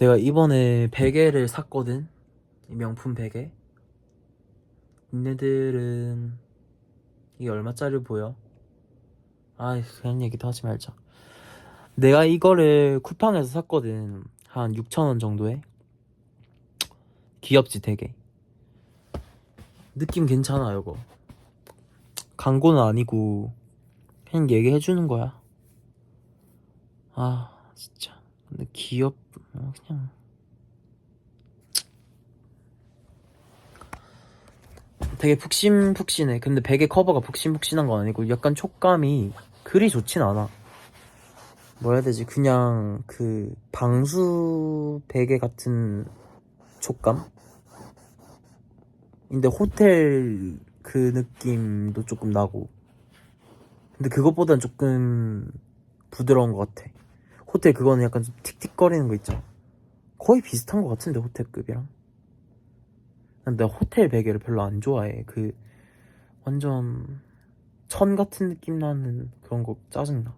내가 이번에 베개를 샀거든. 이 명품 베개. 니네들은 이게 얼마짜리 보여? 아이 그런 얘기도 하지 말자. 내가 이거를 쿠팡에서 샀거든. 한 6,000원 정도에. 귀엽지 되게. 느낌 괜찮아 이거. 광고는 아니고 그냥 얘기해 주는 거야. 아 진짜. 근데 귀엽 어, 그냥 되게 푹신푹신해. 근데 베개 커버가 푹신푹신한 건 아니고 약간 촉감이 그리 좋진 않아. 뭐라 해야 되지? 그냥 그 방수 베개 같은 촉감? 근데 호텔 그 느낌도 조금 나고. 근데 그것보단 조금 부드러운 것 같아. 호텔 그거는 약간 좀 틱틱거리는 거 있잖아. 거의 비슷한 것 같은데 호텔급이랑. 근데 호텔 베개를 별로 안 좋아해. 그 완전 천 같은 느낌 나는 그런 거 짜증나.